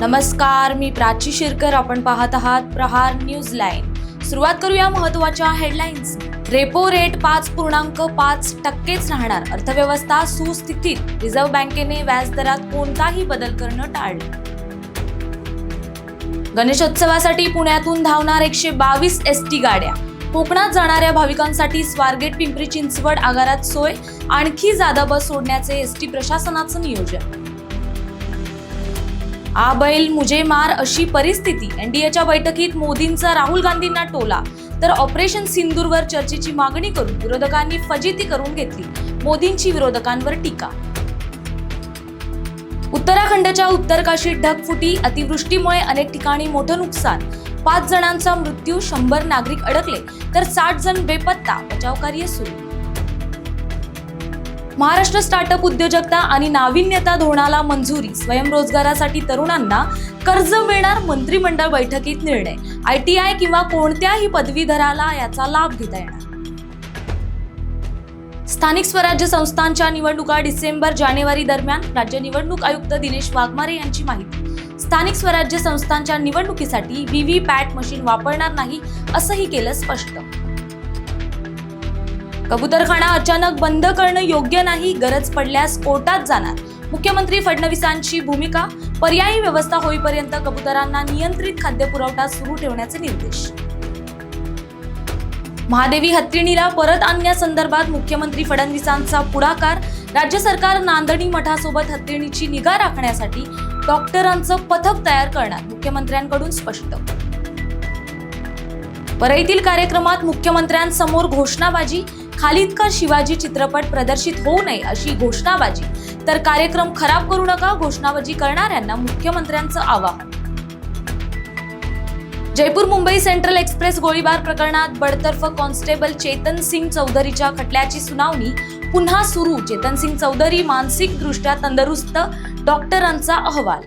नमस्कार मी प्राची शिरकर. आपण पाहत आहात प्रहार न्यूज लाईन. सुरुवात करूया महत्त्वाच्या हेडलाईन्स. रेपो रेट पाच पूर्णांक पाच टक्केच राहणार. अर्थव्यवस्था सुस्थितीत. रिझर्व्ह बँकेने व्याजदरात कोणताही बदल करणं टाळलं. गणेशोत्सवासाठी पुण्यातून धावणार एकशे बावीस एस टी गाड्या. कोकणात जाणाऱ्या भाविकांसाठी स्वारगेट पिंपरी चिंचवड आगारात सोय. आणखी जादा बस सोडण्याचे एस टी प्रशासनाचं नियोजन. आ बैल मुझे मार अशी परिस्थिती. एनडीएच्या बैठकीत मोदींचा राहुल गांधींना टोला. तर ऑपरेशन सिंदूरवर चर्चेची मागणी करून विरोधकांनी फजिती करून घेतली. मोदींची विरोधकांवर टीका. उत्तराखंडच्या उत्तरकाशी ढगफुटी अतिवृष्टीमुळे अनेक ठिकाणी मोठं नुकसान. पाच जणांचा मृत्यू शंभर नागरिक अडकले. तर साठ जण बेपत्ता. बचावकार्य सुरू. महाराष्ट्र स्टार्टअप उद्योजकता आणि नाविन्यता धोरणाला मंजुरी स्वयंरोजगारासाठी तरुणांना कर्ज मिळणार मंत्रिमंडळ बैठकीत निर्णय. आय टी आय किंवा कोणत्याही पदवीधराला याचा लाभ घेता येणार. स्थानिक स्वराज्य संस्थांच्या निवडणुका डिसेंबर जानेवारी दरम्यान राज्य निवडणूक आयुक्त दिनेश वाघमारे यांची माहिती. स्थानिक स्वराज्य संस्थांच्या निवडणुकीसाठी व्हीव्ही पॅट मशीन वापरणार नाही असंही केलं स्पष्ट. कबुतरखाना अचानक बंद करणं योग्य नाही गरज पडल्यास कोर्टात जाणार. मुख्यमंत्री फडणवीसांची भूमिका पर्यायी व्यवस्था होईपर्यंत कबुतरांना नियंत्रित खाद्यपुरवठा सुरू ठेवण्याचे निर्देश. महादेवी हत्तीणीला परत आणण्यासंदर्भात मुख्यमंत्री फडणवीसांचा पुढाकार राज्य सरकार नांदणी मठासोबत हत्तीणीची निगा राखण्यासाठी डॉक्टरांचं पथक तयार करणार मुख्यमंत्र्यांकडून स्पष्ट. परळीतील कार्यक्रमात मुख्यमंत्र्यांसमोर घोषणाबाजी खालिद का शिवाजी चित्रपट प्रदर्शित होऊ नये अशी घोषणाबाजी. तर कार्यक्रम खराब करू नका घोषणाबाजी करणाऱ्यांना मुख्यमंत्र्यांचं आवाहन. जयपूर मुंबई सेंट्रल एक्सप्रेस गोळीबार प्रकरणात बडतर्फ कॉन्स्टेबल चेतन सिंग चौधरीच्या खटल्याची सुनावणी. पुन्हा सुरू चेतन सिंग चौधरी मानसिकदृष्ट्या तंदुरुस्त डॉक्टरांचा अहवाल.